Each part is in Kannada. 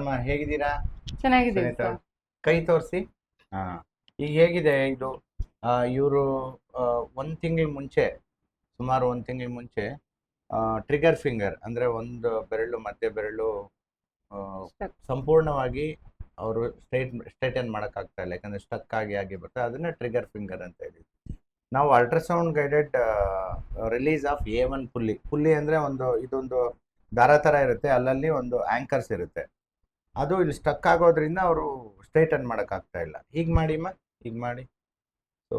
ಅಮ್ಮ ಹೇಗಿದ್ದೀರಾ? ಚೆನ್ನಾಗಿದೆ ಸುನೀತಾ ಕೈ ತೋರಿಸಿ. ಹಾ. ಈಗ ಹೇಗಿದೆ ಇದು ಇವರು ಒಂದು ತಿಂಗಳ ಮುಂಚೆ ಸುಮಾರು ಒಂದು ತಿಂಗಳ ಮುಂಚೆ ಟ್ರಿಗರ್ ಫಿಂಗರ್ ಅಂದ್ರೆ ಒಂದು ಬೆರಳು ಮಧ್ಯ ಬೆರಳು ಆ, Stuck. ಸಂಪೂರ್ಣವಾಗಿ ಅವರು ಸ್ಟ್ರೈಟ್ ಸ್ಟ್ರೈಟನ್ ಮಾಡೋಕ್ಕಾಗ್ತಾ ಇಲ್ಲ ಯಾಕಂದ್ರೆ ಸ್ಟಕ್ ಆಗಿ ಆಗಿ ಬರ್ತದೆ ಅದನ್ನ ಟ್ರಿಗರ್ ಫಿಂಗರ್ ಅಂತ ಹೇಳಿ ನಾವು ultrasound guided release of A one pulley. Pulley ಅಂದ್ರೆ ಒಂದು ಇದೊಂದು ದಾರ ಥರ ಇರುತ್ತೆ. ಅಲ್ಲಲ್ಲಿ ಒಂದು ಆಂಕರ್ಸ್ ಇರುತ್ತೆ. ಅದು ಇಲ್ಲಿ ಸ್ಟಕ್ ಆಗೋದ್ರಿಂದ ಅವರು ಸ್ಟ್ರೈಟನ್ ಮಾಡೋಕ್ಕಾಗ್ತಾ ಇಲ್ಲ. ಹೀಗೆ ಮಾಡಿ ಮ ಹೀಗೆ ಮಾಡಿ. ಸೊ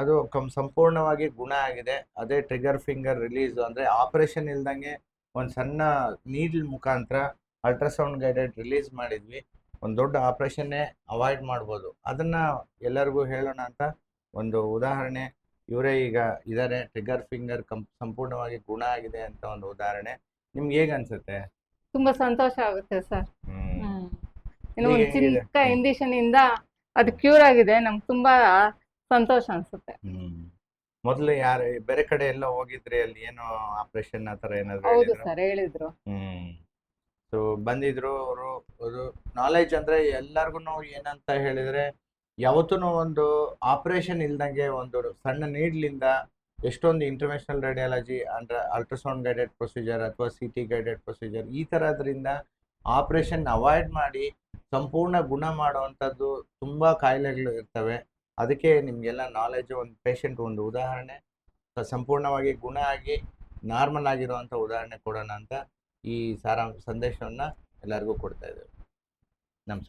ಅದು ಕಮ್ ಸಂಪೂರ್ಣವಾಗಿ ಗುಣ ಆಗಿದೆ. ಅದೇ ಟ್ರಿಗರ್ ಫಿಂಗರ್ ರಿಲೀಸ್ ಅಂದರೆ ಆಪರೇಷನ್ ಇಲ್ದಂಗೆ ಒಂದು ಸಣ್ಣ ನೀಡ್ಲ್ ಮುಖಾಂತರ ಅಲ್ಟ್ರಾಸೌಂಡ್ ಗೈಡೆಡ್ ರಿಲೀಸ್ ಮಾಡಿದ್ವಿ. ಒಂದು ದೊಡ್ಡ ಆಪರೇಷನ್ನೇ ಅವಾಯ್ಡ್ ಮಾಡ್ಬೋದು. ಅದನ್ನ ಎಲ್ಲರಿಗೂ ಹೇಳೋಣ ಅಂತ ಒಂದು ಉದಾಹರಣೆ. ಇವರೇ ಈಗ ಇದ್ದಾರೆ ಟ್ರಿಗರ್ ಫಿಂಗರ್ ಕಂ ಸಂಪೂರ್ಣವಾಗಿ ಗುಣ ಆಗಿದೆ ಅಂತ ಒಂದು ಉದಾಹರಣೆ. ನಿಮ್ಗೆ ಹೇಗೆ ಅನ್ಸುತ್ತೆ? ತುಂಬಾ ಸಂತೋಷ ಆಗುತ್ತೆ ಸರ್. ಇನ್ನು ಒಂದು ಚಿಕ್ಕ ಇಂಜೆಕ್ಷನ್ ಇಂದ ಅದು ಕ್ಯೂರ್ ಆಗಿದೆ ನಮ್ಗೆ ತುಂಬಾ ಸಂತೋಷ ಅನ್ಸುತ್ತೆ. ಮೊದಲು ಯಾರು ಬೇರೆ ಕಡೆ ಎಲ್ಲ ಹೋಗಿದ್ರೆ ಅಲ್ಲಿ ಏನೋ ಆಪರೇಷನ್ ಆ ತರ ಏನಾದ್ರು ಹೌದು ಸರ್ ಹೇಳಿದ್ರು. ಹ್ಮ್. ಸೊ ಬಂದಿದ್ರು ಅವರು ಅದು ನಾಲೆಜ್ ಅಂದ್ರೆ ಎಲ್ಲರಿಗೂ ಏನಂತ ಹೇಳಿದ್ರೆ ಯಾವತ್ತೂ ಒಂದು ಆಪರೇಷನ್ ಇಲ್ದಂಗೆ ಒಂದು ಸಣ್ಣ ನೀಡ್ಲಿಂದ ಎಷ್ಟೊಂದು ಇಂಟರ್ನ್ಯಾಷನಲ್ ರೇಡಿಯಾಲಜಿ ಅಂದ್ರೆ ಅಲ್ಟ್ರಾಸೌಂಡ್ ಗೈಡೆಡ್ ಪ್ರೊಸೀಜರ್ ಅಥವಾ ಸಿ ಟಿ ಗೈಡೆಡ್ ಪ್ರೊಸೀಜರ್ ಈ ತರದ್ರಿಂದ ಆಪರೇಷನ್ ಅವಾಯ್ಡ್ ಮಾಡಿ ಸಂಪೂರ್ಣ ಗುಣ ಮಾಡುವಂಥದ್ದು ತುಂಬ ಕಾಯಿಲೆಗಳು ಇರ್ತವೆ. ಅದಕ್ಕೆ ನಿಮಗೆಲ್ಲ ನಾಲೆಜ್ ಒಂದು ಪೇಷಂಟ್ ಒಂದು ಉದಾಹರಣೆ. ಸಂಪೂರ್ಣವಾಗಿ ಗುಣ ಆಗಿ ನಾರ್ಮಲ್ ಆಗಿರುವಂಥ ಉದಾಹರಣೆ ಕೊಡೋಣ ಅಂತ ಈ ಸಾರಾಂಶ, ಸಂದೇಶವನ್ನು ಎಲ್ಲರಿಗೂ ಕೊಡ್ತಾ ಇದ್ದೇವೆ.